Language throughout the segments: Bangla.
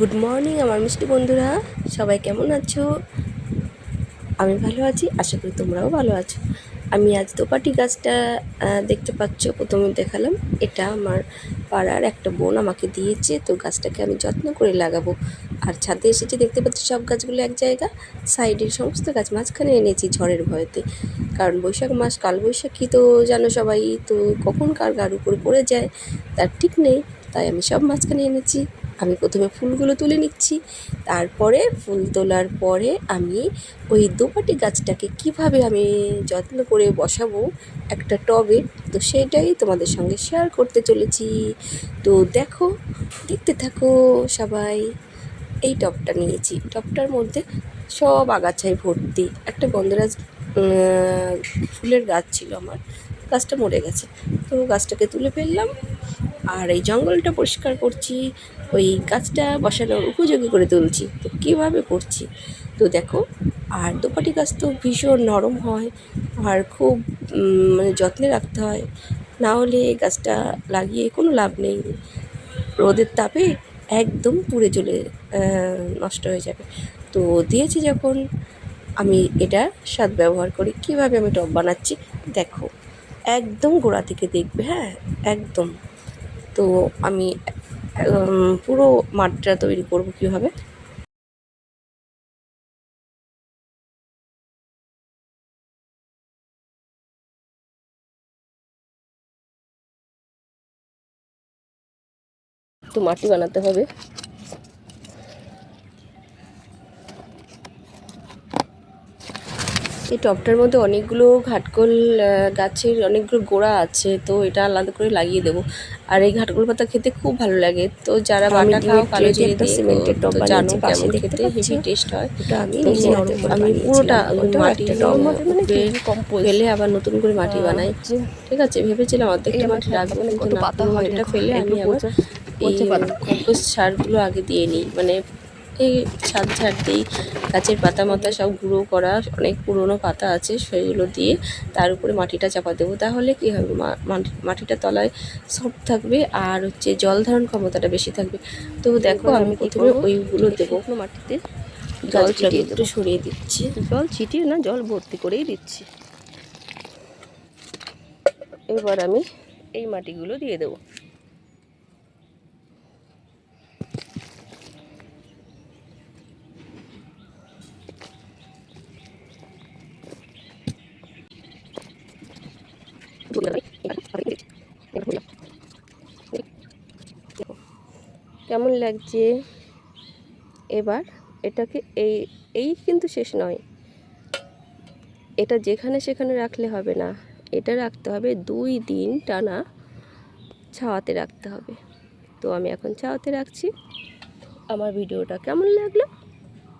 গুড মর্নিং আমার মিষ্টি বন্ধুরা। সবাই কেমন আছো? আমি ভালো আছি, আশা করি তোমরাও ভালো আছো। আমি আজ দোপাটি গাছটা দেখতে পাচ্ছ, প্রথমে দেখালাম। এটা আমার পাড়ার একটা বোন আমাকে দিয়েছে, তো গাছটাকে আমি যত্ন করে লাগাবো। আর ছাদে এসেছি, দেখতে পাচ্ছি সব গাছগুলো এক জায়গা, সাইডের সমস্ত গাছ মাঝখানে এনেছি ঝড়ের ভয়তে। কারণ বৈশাখ মাস কাল বৈশাখী তো জানো সবাই, তো কখন কার গার উপরে পড়ে যায়, তার ঠিক নেই, তাই আমি সব মাঝখানে এনেছি। আমি প্রথমে ফুলগুলো তুলে নিচ্ছি, তারপরে ফুল তোলার পরে আমি ওই দোপাটি গাছটাকে কীভাবে আমি যত্ন করে বসাবো একটা টবে, তো সেটাই তোমাদের সঙ্গে শেয়ার করতে চলেছি। তো দেখো, দেখতে থাকো সবাই। এই টবটা নিয়েছি। টবটার মধ্যে সব আগাছায় ভর্তি। একটা গন্ধরাজ ফুলের গাছ ছিল আমার, গাছটা মরে গেছে। তো গাছটাকে তুলে ফেললাম। আর এই জঙ্গলটা পরিষ্কার করছি, ওই গাছটা বসানোর উপযোগী করে তুলছি। তো কীভাবে করছি? তো দেখো, আর দোপাটি গাছ তো ভীষণ নরম হয় আর খুব মানে যত্নে রাখতে হয়। না হলে গাছটা লাগিয়ে কোনো লাভ নেই। রোদের তাপে একদম পুড়ে চলে নষ্ট হয়ে যাবে। তো দিয়েছি যখন, আমি এটা স্বাদ ব্যবহার করি। কীভাবে আমি টব বানাচ্ছি? দেখো, একদম গোড়া থেকে দেখবে হ্যাঁ একদম। তো আমি পুরো মাঠটা তৈরি করব কীভাবে? তো মাটি বানাতে হবে। এই টবটার মধ্যে অনেকগুলো ঘাটকোল গাছের অনেকগুলো গোড়া আছে তো এটা আলাদা করে লাগিয়ে দেবো। আর এই ঘাটকোল পাতা খেতে খুব ভালো লাগে তো যারা বাটা খাও কালো জিরে দিয়ে সিমেন্টের তো জানো পাশে কেমন খেতে হেভি টেস্ট হয়। আমি আমি পুরোটা মাটি মানে কি কম্পোস্ট ফেলে আবার নতুন করে মাটি বানাই। ঠিক আছে ভেবেছিলাম অর্ধেকটা মাটি রাখব মানে কিন্তু পাতা হয় দেখো, ফেলে আমি আবার এই কম্পোস্ট সারগুলো আগে দিয়ে নিই মানে এই ছাদ ঝাড় দিই। গাছের পাতা মাতা সব গুঁড়ো করা অনেক পুরনো পাতা আছে সেগুলো দিয়ে তার উপরে মাটিটা চাপা দেবো। তাহলে কী হবে? মাটিটা তলায় সফট থাকবে আর হচ্ছে জল ধারণ ক্ষমতাটা বেশি থাকবে। তো দেখো আমি প্রথমে ওইগুলো দেবো। মাটিতে জল ছিটিয়ে একটু সরিয়ে দিচ্ছি। জল ছিটিয়ে না জল ভর্তি করেই দিচ্ছি। এবার আমি এই মাটিগুলো দিয়ে দেবো। কেমন লাগছে? এবার এটাকে এই এই কিন্তু শেষ নয়। এটা যেখানে সেখানে রাখলে হবে না। এটা রাখতে হবে দুই দিন টানা ছাওয়াতে রাখতে হবে। তো আমি এখন ছাওয়াতে রাখছি। আমার ভিডিওটা কেমন লাগল?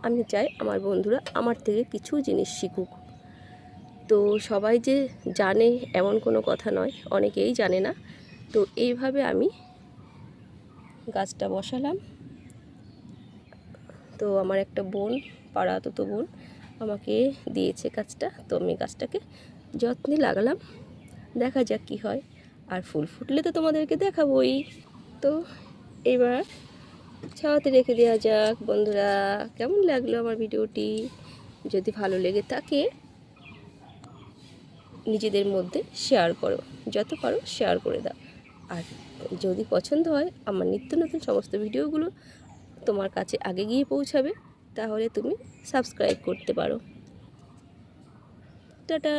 আমি চাই আমার বন্ধুরা আমার থেকে কিছু জিনিস শিখুক। তো সবাই যে জানে এমন কোনো কথা নয়, অনেকেই জানে না। তো এইভাবে আমি গাছটা বসালাম। তো আমার একটা বোন পাড়া তো বোন, আমাকে দিয়েছে গাছটা। তো আমি গাছটাকে যত্নে লাগালাম। দেখা যাক কী হয়। আর ফুল ফুটলে তো তোমাদেরকে দেখাবোই। তো এবার ছাওয়াতে রেখে দেওয়া যাক। বন্ধুরা, কেমন লাগল আমার ভিডিওটি? যদি ভালো লেগে থাকে, নিজেদের মধ্যে শেয়ার করো। যত পারো শেয়ার করে দাও। আর যদি পছন্দ হয়, আমার নিত্য নতুন সমস্ত ভিডিওগুলো তোমার কাছে আগে গিয়ে পৌঁছাবে, তাহলে তুমি সাবস্ক্রাইব করতে পারো। টাটা!